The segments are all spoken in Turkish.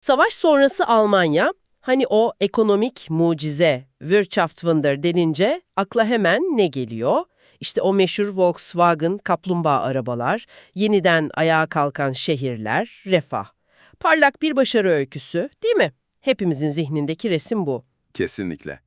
Savaş sonrası Almanya, hani o ekonomik mucize, Wirtschaftswunder denince akla hemen ne geliyor? İşte o meşhur Volkswagen kaplumbağa arabalar, yeniden ayağa kalkan şehirler, refah. Parlak bir başarı öyküsü, değil mi? Hepimizin zihnindeki resim bu. Kesinlikle.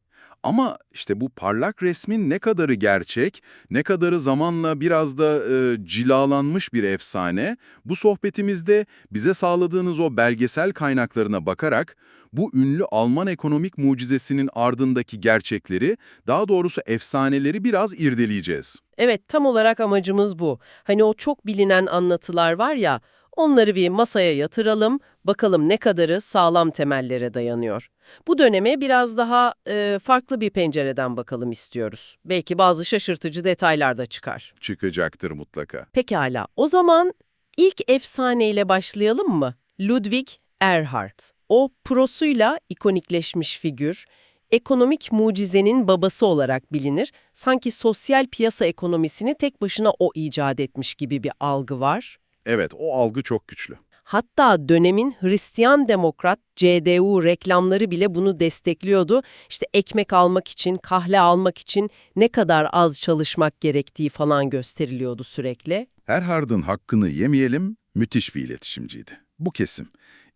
Ama işte bu parlak resmin ne kadarı gerçek, ne kadarı zamanla biraz da e, cilalanmış bir efsane, bu sohbetimizde bize sağladığınız o belgesel kaynaklarına bakarak bu ünlü Alman ekonomik mucizesinin ardındaki gerçekleri, daha doğrusu efsaneleri biraz irdeleyeceğiz. Evet, tam olarak amacımız bu. Hani o çok bilinen anlatılar var ya, onları bir masaya yatıralım, bakalım ne kadarı sağlam temellere dayanıyor. Bu döneme biraz daha e, farklı bir pencereden bakalım istiyoruz. Belki bazı şaşırtıcı detaylar da çıkar. Çıkacaktır mutlaka. Pekala, o zaman ilk efsaneyle başlayalım mı? Ludwig Erhard. O prosuyla ikonikleşmiş figür, ekonomik mucizenin babası olarak bilinir. Sanki sosyal piyasa ekonomisini tek başına o icat etmiş gibi bir algı var. Evet, o algı çok güçlü. Hatta dönemin Hristiyan Demokrat CDU reklamları bile bunu destekliyordu. İşte ekmek almak için, kahle almak için ne kadar az çalışmak gerektiği falan gösteriliyordu sürekli. Erhard'ın hakkını yemeyelim, müthiş bir iletişimciydi. Bu kesim.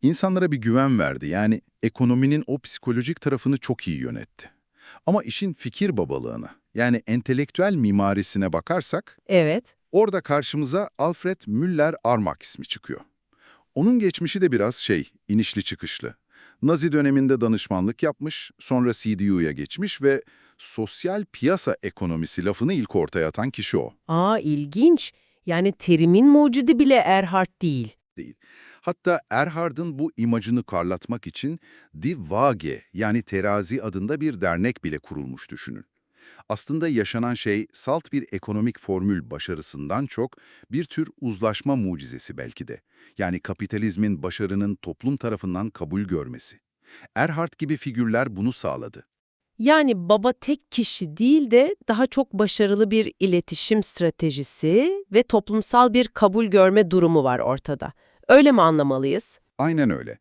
İnsanlara bir güven verdi, yani ekonominin o psikolojik tarafını çok iyi yönetti. Ama işin fikir babalığına, yani entelektüel mimarisine bakarsak, Evet. Orada karşımıza Alfred Müller-Armach ismi çıkıyor. Onun geçmişi de biraz şey, inişli çıkışlı. Nazi döneminde danışmanlık yapmış, sonra CDU'ya geçmiş ve sosyal piyasa ekonomisi lafını ilk ortaya atan kişi o. Aa ilginç. Yani terimin mucidi bile Erhard değil. değil. Hatta Erhard'ın bu imajını karlatmak için Die Waage yani terazi adında bir dernek bile kurulmuş düşünün. Aslında yaşanan şey salt bir ekonomik formül başarısından çok bir tür uzlaşma mucizesi belki de. Yani kapitalizmin başarının toplum tarafından kabul görmesi. Erhard gibi figürler bunu sağladı. Yani baba tek kişi değil de daha çok başarılı bir iletişim stratejisi ve toplumsal bir kabul görme durumu var ortada. Öyle mi anlamalıyız? Aynen öyle.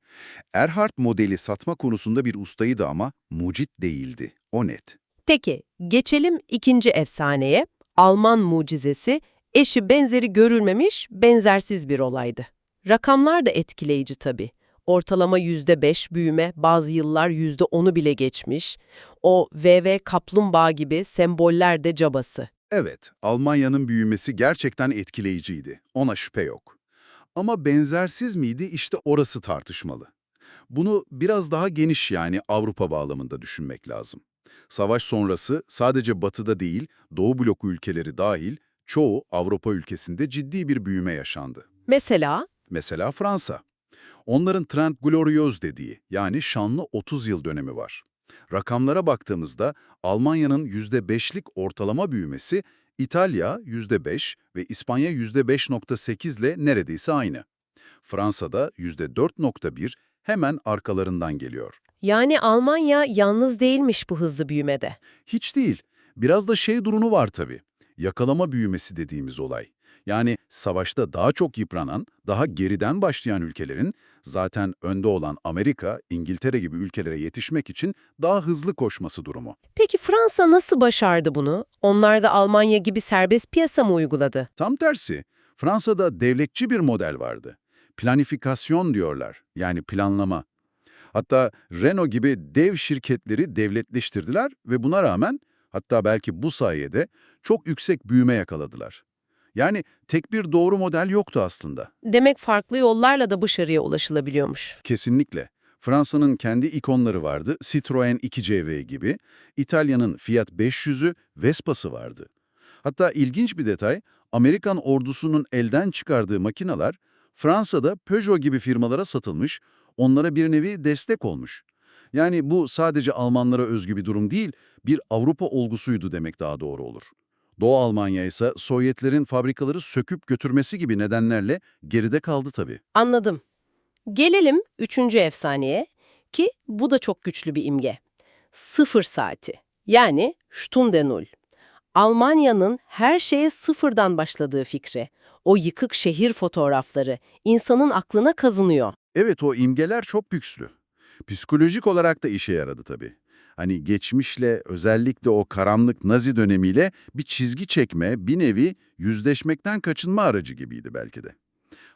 Erhard modeli satma konusunda bir ustaydı ama mucit değildi. O net. Peki, geçelim ikinci efsaneye. Alman mucizesi, eşi benzeri görülmemiş, benzersiz bir olaydı. Rakamlar da etkileyici tabii. Ortalama %5 büyüme, bazı yıllar %10'u bile geçmiş. O VV kaplumbağa gibi semboller de cabası. Evet, Almanya'nın büyümesi gerçekten etkileyiciydi. Ona şüphe yok. Ama benzersiz miydi işte orası tartışmalı. Bunu biraz daha geniş yani Avrupa bağlamında düşünmek lazım. Savaş sonrası sadece batıda değil, Doğu bloku ülkeleri dahil çoğu Avrupa ülkesinde ciddi bir büyüme yaşandı. Mesela, Mesela Fransa. Onların Trent Glorieux dediği yani şanlı 30 yıl dönemi var. Rakamlara baktığımızda Almanya'nın %5'lik ortalama büyümesi İtalya %5 ve İspanya %5.8 ile neredeyse aynı. Fransa'da %4.1 hemen arkalarından geliyor. Yani Almanya yalnız değilmiş bu hızlı büyümede. Hiç değil. Biraz da şey durumu var tabii. Yakalama büyümesi dediğimiz olay. Yani savaşta daha çok yıpranan, daha geriden başlayan ülkelerin zaten önde olan Amerika, İngiltere gibi ülkelere yetişmek için daha hızlı koşması durumu. Peki Fransa nasıl başardı bunu? Onlar da Almanya gibi serbest piyasa mı uyguladı? Tam tersi, Fransa'da devletçi bir model vardı. Planifikasyon diyorlar, yani planlama. Hatta Renault gibi dev şirketleri devletleştirdiler ve buna rağmen, hatta belki bu sayede çok yüksek büyüme yakaladılar. Yani tek bir doğru model yoktu aslında. Demek farklı yollarla da başarıya ulaşılabiliyormuş. Kesinlikle. Fransa'nın kendi ikonları vardı, Citroën 2CV gibi. İtalya'nın Fiat 500'ü, Vespa'sı vardı. Hatta ilginç bir detay, Amerikan ordusunun elden çıkardığı makineler Fransa'da Peugeot gibi firmalara satılmış, onlara bir nevi destek olmuş. Yani bu sadece Almanlara özgü bir durum değil, bir Avrupa olgusuydu demek daha doğru olur. Doğu Almanya ise Sovyetlerin fabrikaları söküp götürmesi gibi nedenlerle geride kaldı tabii. Anladım. Gelelim üçüncü efsaneye ki bu da çok güçlü bir imge. Sıfır saati yani Stunde Null. Almanya'nın her şeye sıfırdan başladığı fikri. O yıkık şehir fotoğrafları insanın aklına kazınıyor. Evet o imgeler çok güçlü. Psikolojik olarak da işe yaradı tabii. Hani geçmişle özellikle o karanlık Nazi dönemiyle bir çizgi çekme, bir nevi yüzleşmekten kaçınma aracı gibiydi belki de.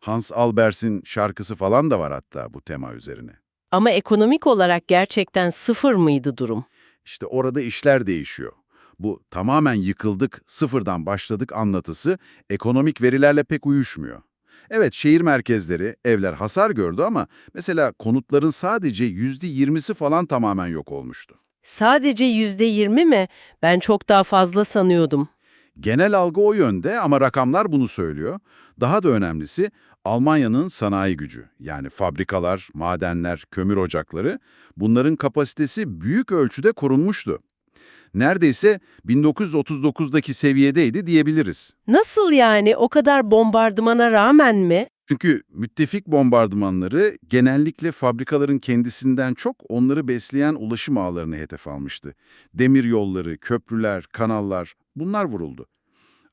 Hans Albers'in şarkısı falan da var hatta bu tema üzerine. Ama ekonomik olarak gerçekten sıfır mıydı durum? İşte orada işler değişiyor. Bu tamamen yıkıldık, sıfırdan başladık anlatısı ekonomik verilerle pek uyuşmuyor. Evet şehir merkezleri, evler hasar gördü ama mesela konutların sadece %20'si falan tamamen yok olmuştu. Sadece yüzde yirmi mi? Ben çok daha fazla sanıyordum. Genel algı o yönde ama rakamlar bunu söylüyor. Daha da önemlisi Almanya'nın sanayi gücü yani fabrikalar, madenler, kömür ocakları bunların kapasitesi büyük ölçüde korunmuştu. Neredeyse 1939'daki seviyedeydi diyebiliriz. Nasıl yani? O kadar bombardımana rağmen mi? Çünkü müttefik bombardımanları genellikle fabrikaların kendisinden çok onları besleyen ulaşım ağlarını hedef almıştı. Demir yolları, köprüler, kanallar bunlar vuruldu.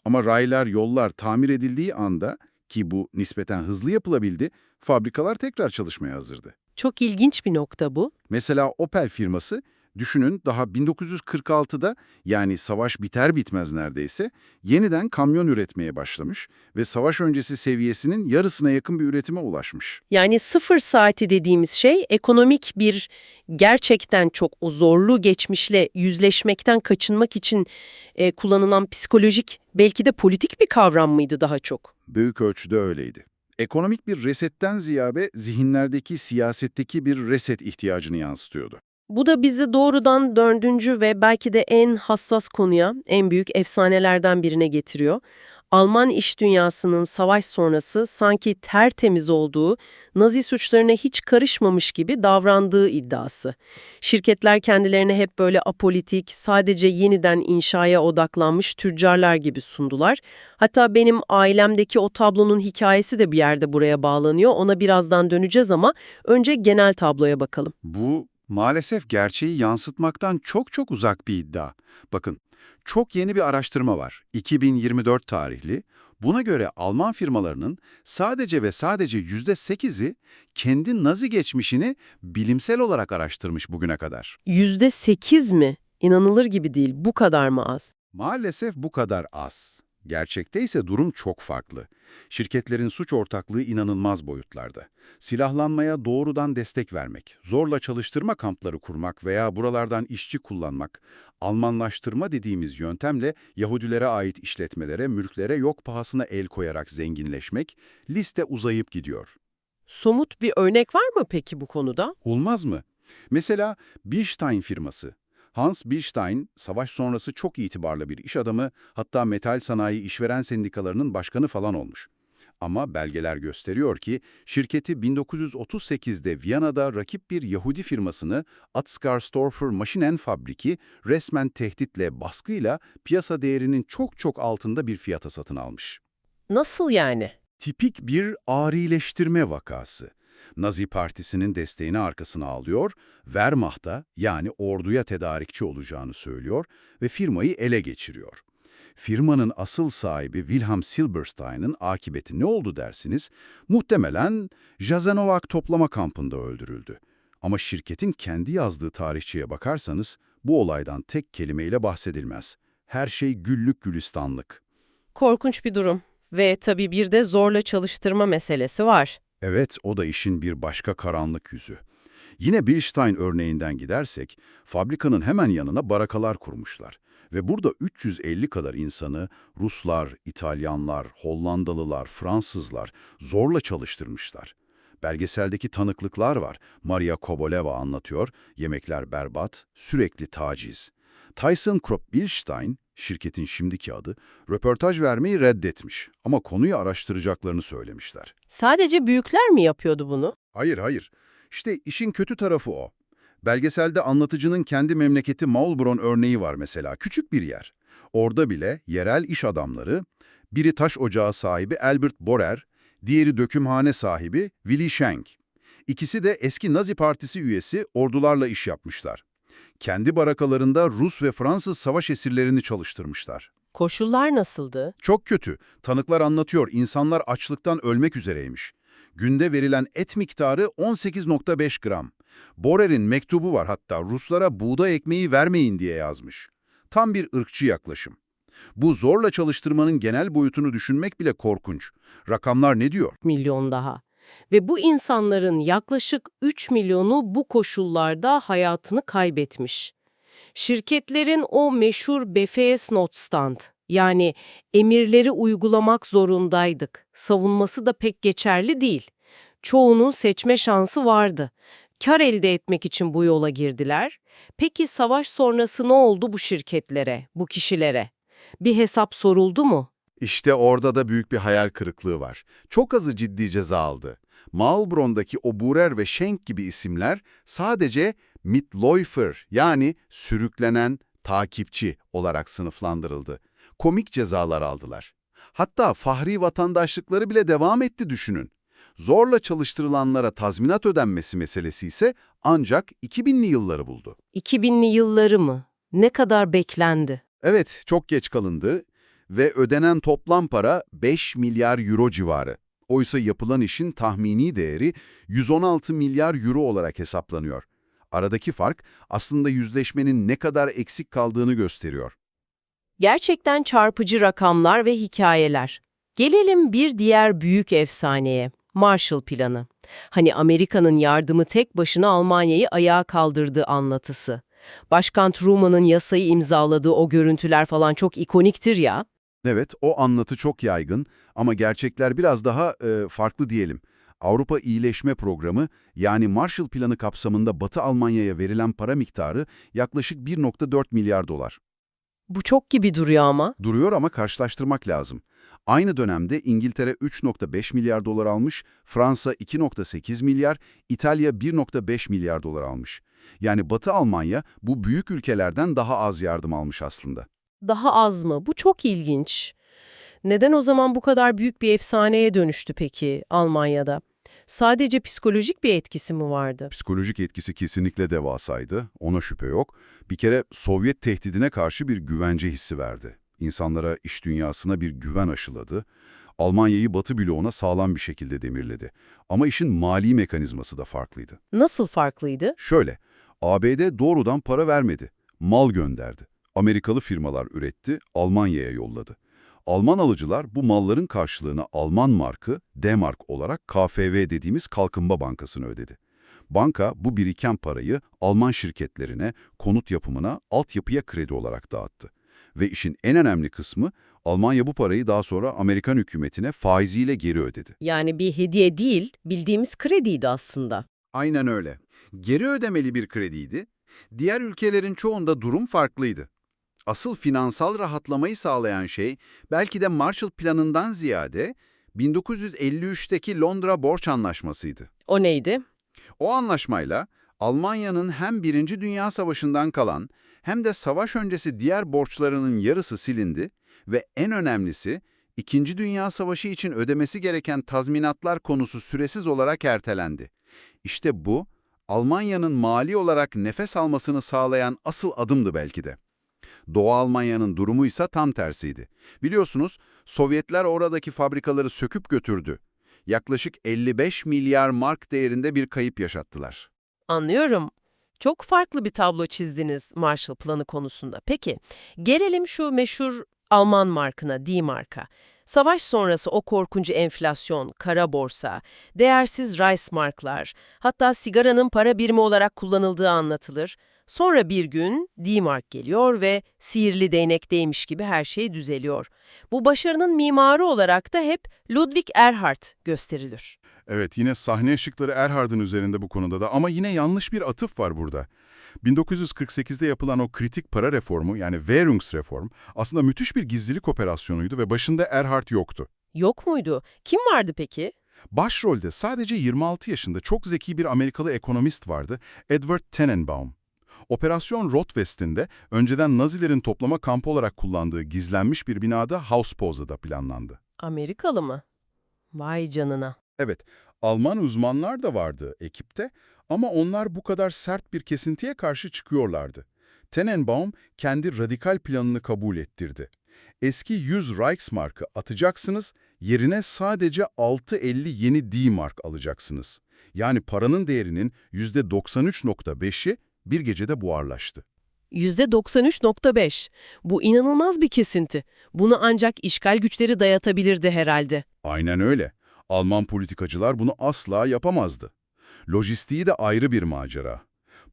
Ama raylar, yollar tamir edildiği anda ki bu nispeten hızlı yapılabildi, fabrikalar tekrar çalışmaya hazırdı. Çok ilginç bir nokta bu. Mesela Opel firması, düşünün daha 1946'da yani savaş biter bitmez neredeyse yeniden kamyon üretmeye başlamış ve savaş öncesi seviyesinin yarısına yakın bir üretime ulaşmış. Yani sıfır saati dediğimiz şey ekonomik bir gerçekten çok o zorlu geçmişle yüzleşmekten kaçınmak için e, kullanılan psikolojik belki de politik bir kavram mıydı daha çok? Büyük ölçüde öyleydi. Ekonomik bir resetten ziyade zihinlerdeki siyasetteki bir reset ihtiyacını yansıtıyordu. Bu da bizi doğrudan dördüncü ve belki de en hassas konuya, en büyük efsanelerden birine getiriyor. Alman iş dünyasının savaş sonrası sanki tertemiz olduğu, Nazi suçlarına hiç karışmamış gibi davrandığı iddiası. Şirketler kendilerini hep böyle apolitik, sadece yeniden inşaya odaklanmış tüccarlar gibi sundular. Hatta benim ailemdeki o tablonun hikayesi de bir yerde buraya bağlanıyor. Ona birazdan döneceğiz ama önce genel tabloya bakalım. Bu maalesef gerçeği yansıtmaktan çok çok uzak bir iddia. Bakın, çok yeni bir araştırma var. 2024 tarihli. Buna göre Alman firmalarının sadece ve sadece %8'i kendi Nazi geçmişini bilimsel olarak araştırmış bugüne kadar. Yüzde sekiz mi? İnanılır gibi değil. Bu kadar mı az? Maalesef bu kadar az. Gerçekte ise durum çok farklı. Şirketlerin suç ortaklığı inanılmaz boyutlarda. Silahlanmaya doğrudan destek vermek, zorla çalıştırma kampları kurmak veya buralardan işçi kullanmak, Almanlaştırma dediğimiz yöntemle Yahudilere ait işletmelere, mülklere yok pahasına el koyarak zenginleşmek, liste uzayıp gidiyor. Somut bir örnek var mı peki bu konuda? Olmaz mı? Mesela Bilstein firması. Hans Bilstein, savaş sonrası çok itibarlı bir iş adamı, hatta metal sanayi işveren sendikalarının başkanı falan olmuş. Ama belgeler gösteriyor ki şirketi 1938'de Viyana'da rakip bir Yahudi firmasını Atzgarstorfer Maschinenfabriki resmen tehditle, baskıyla piyasa değerinin çok çok altında bir fiyata satın almış. Nasıl yani? Tipik bir arileştirme vakası. Nazi Partisi'nin desteğini arkasına alıyor, Wehrmacht'a yani orduya tedarikçi olacağını söylüyor ve firmayı ele geçiriyor. Firmanın asıl sahibi Wilhelm Silberstein'ın akıbeti ne oldu dersiniz? Muhtemelen Jazenovak toplama kampında öldürüldü. Ama şirketin kendi yazdığı tarihçiye bakarsanız bu olaydan tek kelimeyle bahsedilmez. Her şey güllük gülistanlık. Korkunç bir durum. Ve tabii bir de zorla çalıştırma meselesi var. Evet, o da işin bir başka karanlık yüzü. Yine Bilstein örneğinden gidersek, fabrikanın hemen yanına barakalar kurmuşlar. Ve burada 350 kadar insanı Ruslar, İtalyanlar, Hollandalılar, Fransızlar zorla çalıştırmışlar. Belgeseldeki tanıklıklar var. Maria Koboleva anlatıyor, yemekler berbat, sürekli taciz. Tyson Krop Bilstein, şirketin şimdiki adı, röportaj vermeyi reddetmiş ama konuyu araştıracaklarını söylemişler. Sadece büyükler mi yapıyordu bunu? Hayır, hayır. İşte işin kötü tarafı o. Belgeselde anlatıcının kendi memleketi Maulbronn örneği var mesela, küçük bir yer. Orada bile yerel iş adamları, biri taş ocağı sahibi Albert Borer, diğeri dökümhane sahibi Willy Schenk. İkisi de eski Nazi Partisi üyesi ordularla iş yapmışlar. Kendi barakalarında Rus ve Fransız savaş esirlerini çalıştırmışlar. Koşullar nasıldı? Çok kötü. Tanıklar anlatıyor, insanlar açlıktan ölmek üzereymiş. Günde verilen et miktarı 18.5 gram. Borer'in mektubu var hatta Ruslara buğday ekmeği vermeyin diye yazmış. Tam bir ırkçı yaklaşım. Bu zorla çalıştırmanın genel boyutunu düşünmek bile korkunç. Rakamlar ne diyor? milyon daha. Ve bu insanların yaklaşık 3 milyonu bu koşullarda hayatını kaybetmiş. Şirketlerin o meşhur BFS Notstand yani emirleri uygulamak zorundaydık savunması da pek geçerli değil. Çoğunun seçme şansı vardı. Kar elde etmek için bu yola girdiler. Peki savaş sonrası ne oldu bu şirketlere, bu kişilere? Bir hesap soruldu mu? İşte orada da büyük bir hayal kırıklığı var. Çok azı ciddi ceza aldı. Malbron'daki o Burer ve Schenk gibi isimler sadece Mitläufer yani sürüklenen takipçi olarak sınıflandırıldı. Komik cezalar aldılar. Hatta fahri vatandaşlıkları bile devam etti düşünün. Zorla çalıştırılanlara tazminat ödenmesi meselesi ise ancak 2000'li yılları buldu. 2000'li yılları mı? Ne kadar beklendi? Evet, çok geç kalındı ve ödenen toplam para 5 milyar euro civarı. Oysa yapılan işin tahmini değeri 116 milyar euro olarak hesaplanıyor. Aradaki fark aslında yüzleşmenin ne kadar eksik kaldığını gösteriyor. Gerçekten çarpıcı rakamlar ve hikayeler. Gelelim bir diğer büyük efsaneye, Marshall Planı. Hani Amerika'nın yardımı tek başına Almanya'yı ayağa kaldırdığı anlatısı. Başkan Truman'ın yasayı imzaladığı o görüntüler falan çok ikoniktir ya. Evet, o anlatı çok yaygın ama gerçekler biraz daha e, farklı diyelim. Avrupa İyileşme Programı yani Marshall Planı kapsamında Batı Almanya'ya verilen para miktarı yaklaşık 1.4 milyar dolar. Bu çok gibi duruyor ama. Duruyor ama karşılaştırmak lazım. Aynı dönemde İngiltere 3.5 milyar dolar almış, Fransa 2.8 milyar, İtalya 1.5 milyar dolar almış. Yani Batı Almanya bu büyük ülkelerden daha az yardım almış aslında. Daha az mı? Bu çok ilginç. Neden o zaman bu kadar büyük bir efsaneye dönüştü peki Almanya'da? Sadece psikolojik bir etkisi mi vardı? Psikolojik etkisi kesinlikle devasaydı, ona şüphe yok. Bir kere Sovyet tehdidine karşı bir güvence hissi verdi. İnsanlara, iş dünyasına bir güven aşıladı. Almanya'yı Batı bloğuna sağlam bir şekilde demirledi. Ama işin mali mekanizması da farklıydı. Nasıl farklıydı? Şöyle, ABD doğrudan para vermedi, mal gönderdi. Amerikalı firmalar üretti, Almanya'ya yolladı. Alman alıcılar bu malların karşılığını Alman markı D-Mark olarak KfW dediğimiz Kalkınma Bankası'na ödedi. Banka bu biriken parayı Alman şirketlerine, konut yapımına, altyapıya kredi olarak dağıttı. Ve işin en önemli kısmı Almanya bu parayı daha sonra Amerikan hükümetine faiziyle geri ödedi. Yani bir hediye değil, bildiğimiz krediydi aslında. Aynen öyle. Geri ödemeli bir krediydi. Diğer ülkelerin çoğunda durum farklıydı. Asıl finansal rahatlamayı sağlayan şey belki de Marshall Planı'ndan ziyade 1953'teki Londra Borç Anlaşması'ydı. O neydi? O anlaşmayla Almanya'nın hem Birinci Dünya Savaşı'ndan kalan hem de savaş öncesi diğer borçlarının yarısı silindi ve en önemlisi İkinci Dünya Savaşı için ödemesi gereken tazminatlar konusu süresiz olarak ertelendi. İşte bu, Almanya'nın mali olarak nefes almasını sağlayan asıl adımdı belki de. Doğu Almanya'nın durumu ise tam tersiydi. Biliyorsunuz Sovyetler oradaki fabrikaları söküp götürdü. Yaklaşık 55 milyar mark değerinde bir kayıp yaşattılar. Anlıyorum. Çok farklı bir tablo çizdiniz Marshall Planı konusunda. Peki, gelelim şu meşhur Alman markına, D-marka. Savaş sonrası o korkuncu enflasyon, kara borsa, değersiz Reichsmarklar, hatta sigaranın para birimi olarak kullanıldığı anlatılır. Sonra bir gün D-mark geliyor ve sihirli değnekteymiş gibi her şey düzeliyor. Bu başarının mimarı olarak da hep Ludwig Erhard gösterilir. Evet, yine sahne ışıkları Erhard'ın üzerinde bu konuda da ama yine yanlış bir atıf var burada. 1948'de yapılan o kritik para reformu yani Währungsreform aslında müthiş bir gizlilik operasyonuydu ve başında Erhard yoktu. Yok muydu? Kim vardı peki? Başrolde sadece 26 yaşında çok zeki bir Amerikalı ekonomist vardı, Edward Tenenbaum. Operasyon Rotwest'in önceden Nazilerin toplama kampı olarak kullandığı gizlenmiş bir binada Hauspose'da planlandı. Amerikalı mı? Vay canına. Evet, Alman uzmanlar da vardı ekipte ama onlar bu kadar sert bir kesintiye karşı çıkıyorlardı. Tenenbaum kendi radikal planını kabul ettirdi. Eski 100 Reichsmark'ı atacaksınız, Yerine sadece 6.50 yeni D-Mark alacaksınız. Yani paranın değerinin %93.5'i bir gecede buharlaştı. %93.5. Bu inanılmaz bir kesinti. Bunu ancak işgal güçleri dayatabilirdi herhalde. Aynen öyle. Alman politikacılar bunu asla yapamazdı. Lojistiği de ayrı bir macera.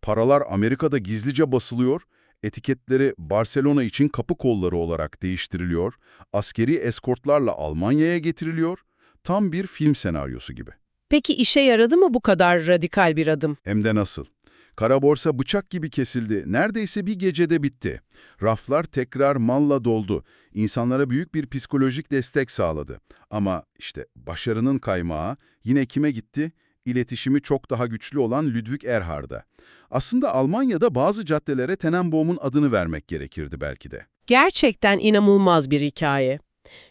Paralar Amerika'da gizlice basılıyor, etiketleri Barcelona için kapı kolları olarak değiştiriliyor, askeri eskortlarla Almanya'ya getiriliyor, tam bir film senaryosu gibi. Peki işe yaradı mı bu kadar radikal bir adım? Hem de nasıl? Kara borsa bıçak gibi kesildi. Neredeyse bir gecede bitti. Raflar tekrar malla doldu. İnsanlara büyük bir psikolojik destek sağladı. Ama işte başarının kaymağı yine kime gitti? İletişimi çok daha güçlü olan Ludwig Erhard'a. Aslında Almanya'da bazı caddelere Tenenbaum'un adını vermek gerekirdi belki de. Gerçekten inanılmaz bir hikaye.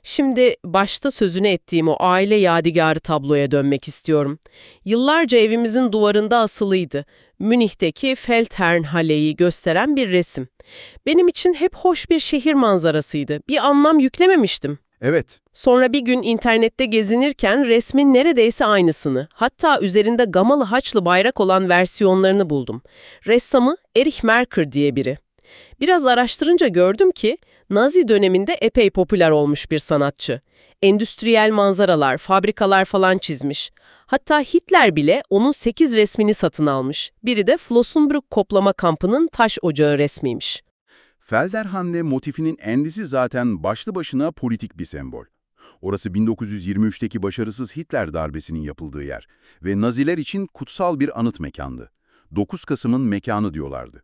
Şimdi başta sözünü ettiğim o aile yadigarı tabloya dönmek istiyorum. Yıllarca evimizin duvarında asılıydı. Münih'teki Feldherrnhalle'yi gösteren bir resim. Benim için hep hoş bir şehir manzarasıydı. Bir anlam yüklememiştim. Evet, Sonra bir gün internette gezinirken resmin neredeyse aynısını, hatta üzerinde gamalı haçlı bayrak olan versiyonlarını buldum. Ressamı Erich Merker diye biri. Biraz araştırınca gördüm ki Nazi döneminde epey popüler olmuş bir sanatçı. Endüstriyel manzaralar, fabrikalar falan çizmiş. Hatta Hitler bile onun 8 resmini satın almış. Biri de Flossenbrück koplama kampının taş ocağı resmiymiş. Felderhande motifinin endisi zaten başlı başına politik bir sembol. Orası 1923'teki başarısız Hitler darbesinin yapıldığı yer ve Naziler için kutsal bir anıt mekandı. 9 Kasım'ın mekanı diyorlardı.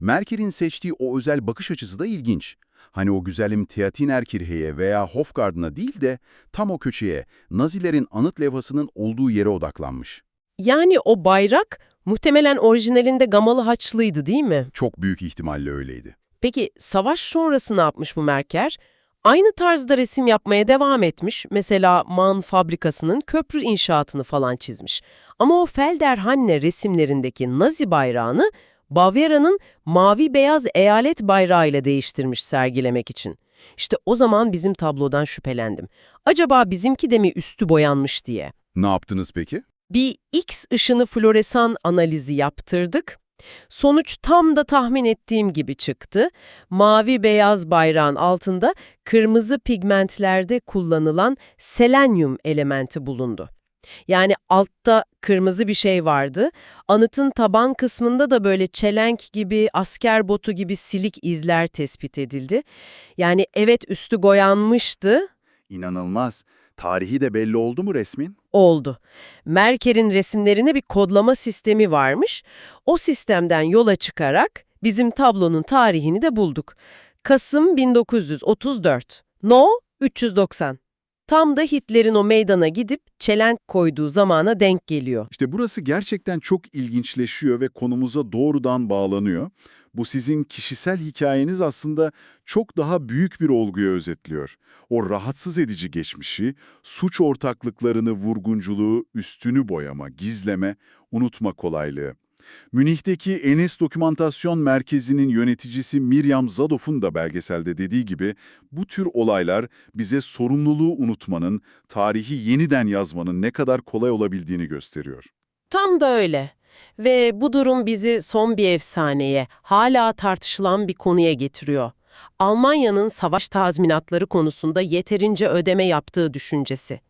Merkel'in seçtiği o özel bakış açısı da ilginç. Hani o güzelim Theatinerkirche'ye veya Hofgarten'a değil de tam o köşeye, Nazilerin anıt levhasının olduğu yere odaklanmış. Yani o bayrak muhtemelen orijinalinde gamalı haçlıydı değil mi? Çok büyük ihtimalle öyleydi. Peki savaş sonrası ne yapmış bu Merker? Aynı tarzda resim yapmaya devam etmiş. Mesela Man fabrikasının köprü inşaatını falan çizmiş. Ama o Felderhanne resimlerindeki Nazi bayrağını Bavyera'nın mavi-beyaz eyalet bayrağıyla değiştirmiş sergilemek için. İşte o zaman bizim tablodan şüphelendim. Acaba bizimki de mi üstü boyanmış diye. Ne yaptınız peki? Bir X ışını floresan analizi yaptırdık. Sonuç tam da tahmin ettiğim gibi çıktı. Mavi-beyaz bayrağın altında kırmızı pigmentlerde kullanılan selenyum elementi bulundu. Yani altta kırmızı bir şey vardı. Anıtın taban kısmında da böyle çelenk gibi, asker botu gibi silik izler tespit edildi. Yani evet üstü boyanmıştı, İnanılmaz. Tarihi de belli oldu mu resmin? oldu. Merker'in resimlerine bir kodlama sistemi varmış. O sistemden yola çıkarak bizim tablonun tarihini de bulduk. Kasım 1934. No 390. Tam da Hitler'in o meydana gidip çelenk koyduğu zamana denk geliyor. İşte burası gerçekten çok ilginçleşiyor ve konumuza doğrudan bağlanıyor. Bu sizin kişisel hikayeniz aslında çok daha büyük bir olguyu özetliyor. O rahatsız edici geçmişi, suç ortaklıklarını, vurgunculuğu, üstünü boyama, gizleme, unutma kolaylığı. Münih'teki Enes Dokümantasyon Merkezi'nin yöneticisi Miriam Zadof'un da belgeselde dediği gibi bu tür olaylar bize sorumluluğu unutmanın, tarihi yeniden yazmanın ne kadar kolay olabildiğini gösteriyor. Tam da öyle. Ve bu durum bizi son bir efsaneye, hala tartışılan bir konuya getiriyor. Almanya'nın savaş tazminatları konusunda yeterince ödeme yaptığı düşüncesi.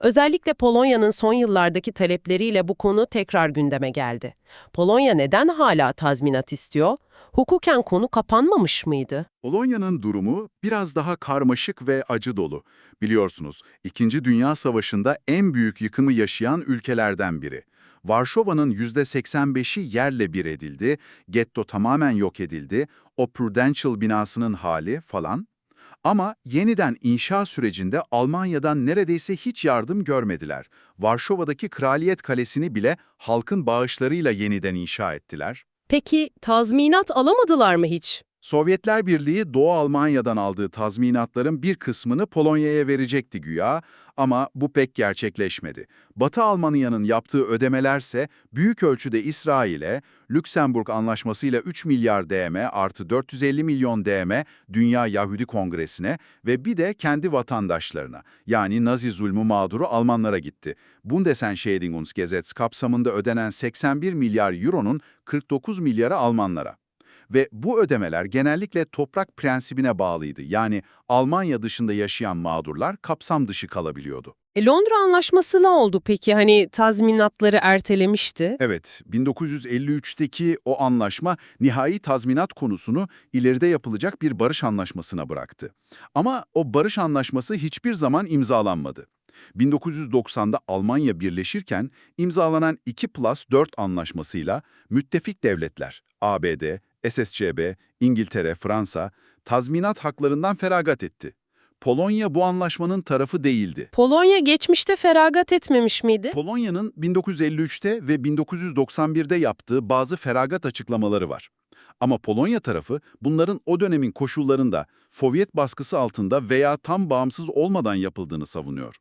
Özellikle Polonya'nın son yıllardaki talepleriyle bu konu tekrar gündeme geldi. Polonya neden hala tazminat istiyor? Hukuken konu kapanmamış mıydı? Polonya'nın durumu biraz daha karmaşık ve acı dolu. Biliyorsunuz, İkinci Dünya Savaşı'nda en büyük yıkımı yaşayan ülkelerden biri. Varşova'nın %85'i yerle bir edildi, getto tamamen yok edildi, o Prudential binasının hali falan. Ama yeniden inşa sürecinde Almanya'dan neredeyse hiç yardım görmediler. Varşova'daki Kraliyet Kalesi'ni bile halkın bağışlarıyla yeniden inşa ettiler. Peki tazminat alamadılar mı hiç? Sovyetler Birliği Doğu Almanya'dan aldığı tazminatların bir kısmını Polonya'ya verecekti güya ama bu pek gerçekleşmedi. Batı Almanya'nın yaptığı ödemelerse büyük ölçüde İsrail'e, Lüksemburg Anlaşması ile 3 milyar DM artı 450 milyon DM Dünya Yahudi Kongresi'ne ve bir de kendi vatandaşlarına yani Nazi zulmü mağduru Almanlara gitti. Bundesentschädigungsgesetz kapsamında ödenen 81 milyar euronun 49 milyarı Almanlara. Ve bu ödemeler genellikle toprak prensibine bağlıydı. Yani Almanya dışında yaşayan mağdurlar kapsam dışı kalabiliyordu. E, Londra Anlaşması ne oldu peki? Hani tazminatları ertelemişti. Evet, 1953'teki o anlaşma nihai tazminat konusunu ileride yapılacak bir barış anlaşmasına bıraktı. Ama o barış anlaşması hiçbir zaman imzalanmadı. 1990'da Almanya birleşirken imzalanan 2 plus 4 anlaşmasıyla müttefik devletler ABD, SSCB, İngiltere, Fransa tazminat haklarından feragat etti. Polonya bu anlaşmanın tarafı değildi. Polonya geçmişte feragat etmemiş miydi? Polonya'nın 1953'te ve 1991'de yaptığı bazı feragat açıklamaları var. Ama Polonya tarafı bunların o dönemin koşullarında Sovyet baskısı altında veya tam bağımsız olmadan yapıldığını savunuyor.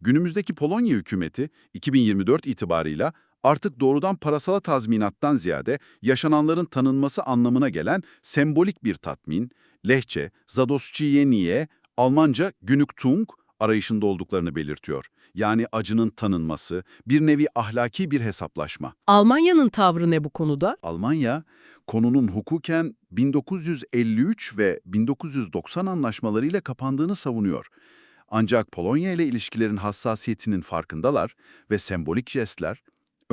Günümüzdeki Polonya hükümeti 2024 itibarıyla artık doğrudan parasal tazminattan ziyade yaşananların tanınması anlamına gelen sembolik bir tatmin, lehçe, zadosçiyeniye, Almanca Genugtuung arayışında olduklarını belirtiyor. Yani acının tanınması, bir nevi ahlaki bir hesaplaşma. Almanya'nın tavrı ne bu konuda? Almanya, konunun hukuken 1953 ve 1990 anlaşmalarıyla kapandığını savunuyor. Ancak Polonya ile ilişkilerin hassasiyetinin farkındalar ve sembolik jestler,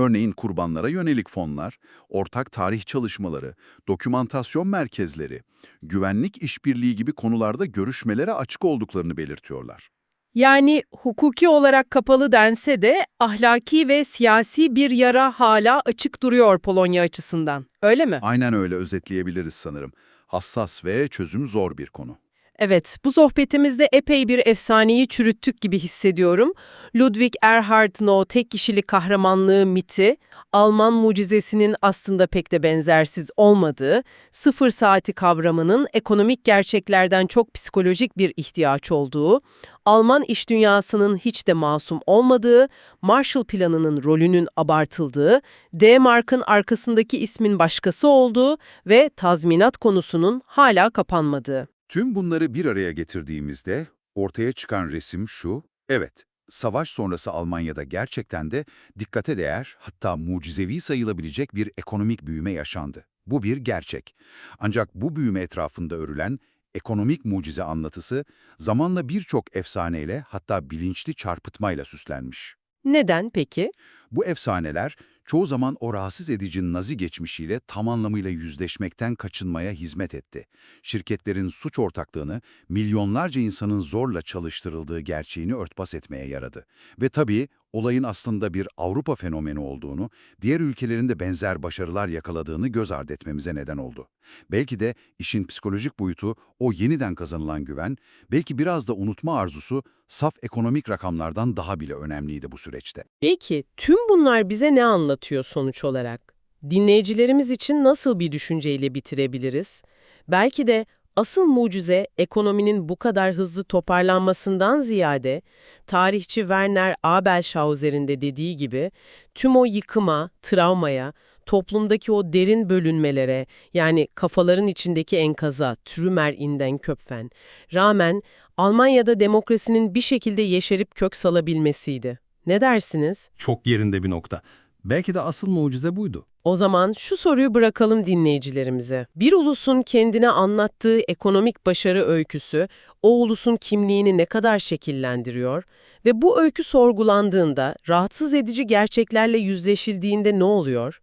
örneğin kurbanlara yönelik fonlar, ortak tarih çalışmaları, dokümantasyon merkezleri, güvenlik işbirliği gibi konularda görüşmelere açık olduklarını belirtiyorlar. Yani hukuki olarak kapalı dense de ahlaki ve siyasi bir yara hala açık duruyor Polonya açısından. Öyle mi? Aynen öyle özetleyebiliriz sanırım. Hassas ve çözüm zor bir konu. Evet, bu sohbetimizde epey bir efsaneyi çürüttük gibi hissediyorum. Ludwig Erhard'ın o tek kişilik kahramanlığı miti, Alman mucizesinin aslında pek de benzersiz olmadığı, sıfır saati kavramının ekonomik gerçeklerden çok psikolojik bir ihtiyaç olduğu, Alman iş dünyasının hiç de masum olmadığı, Marshall Planı'nın rolünün abartıldığı, D-Mark'ın arkasındaki ismin başkası olduğu ve tazminat konusunun hala kapanmadığı. Tüm bunları bir araya getirdiğimizde ortaya çıkan resim şu, evet, savaş sonrası Almanya'da gerçekten de dikkate değer hatta mucizevi sayılabilecek bir ekonomik büyüme yaşandı. Bu bir gerçek. Ancak bu büyüme etrafında örülen ekonomik mucize anlatısı zamanla birçok efsaneyle hatta bilinçli çarpıtmayla süslenmiş. Neden peki? Bu efsaneler çoğu zaman o rahatsız edici nazi geçmişiyle tam anlamıyla yüzleşmekten kaçınmaya hizmet etti. Şirketlerin suç ortaklığını milyonlarca insanın zorla çalıştırıldığı gerçeğini örtbas etmeye yaradı. Ve tabii olayın aslında bir Avrupa fenomeni olduğunu, diğer ülkelerin de benzer başarılar yakaladığını göz ardı etmemize neden oldu. Belki de işin psikolojik boyutu, o yeniden kazanılan güven, belki biraz da unutma arzusu, saf ekonomik rakamlardan daha bile önemliydi bu süreçte. Peki tüm bunlar bize ne anlatıyor sonuç olarak? Dinleyicilerimiz için nasıl bir düşünceyle bitirebiliriz? Belki de asıl mucize ekonominin bu kadar hızlı toparlanmasından ziyade tarihçi Werner Abelschauser'in de dediği gibi tüm o yıkıma, travmaya, toplumdaki o derin bölünmelere yani kafaların içindeki enkaza, Trümmer inden Köpfen rağmen Almanya'da demokrasinin bir şekilde yeşerip kök salabilmesiydi. Ne dersiniz? Çok yerinde bir nokta. Belki de asıl mucize buydu. O zaman şu soruyu bırakalım dinleyicilerimize. Bir ulusun kendine anlattığı ekonomik başarı öyküsü, o ulusun kimliğini ne kadar şekillendiriyor ve bu öykü sorgulandığında, rahatsız edici gerçeklerle yüzleşildiğinde ne oluyor?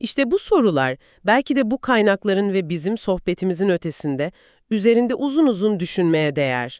İşte bu sorular belki de bu kaynakların ve bizim sohbetimizin ötesinde üzerinde uzun uzun düşünmeye değer.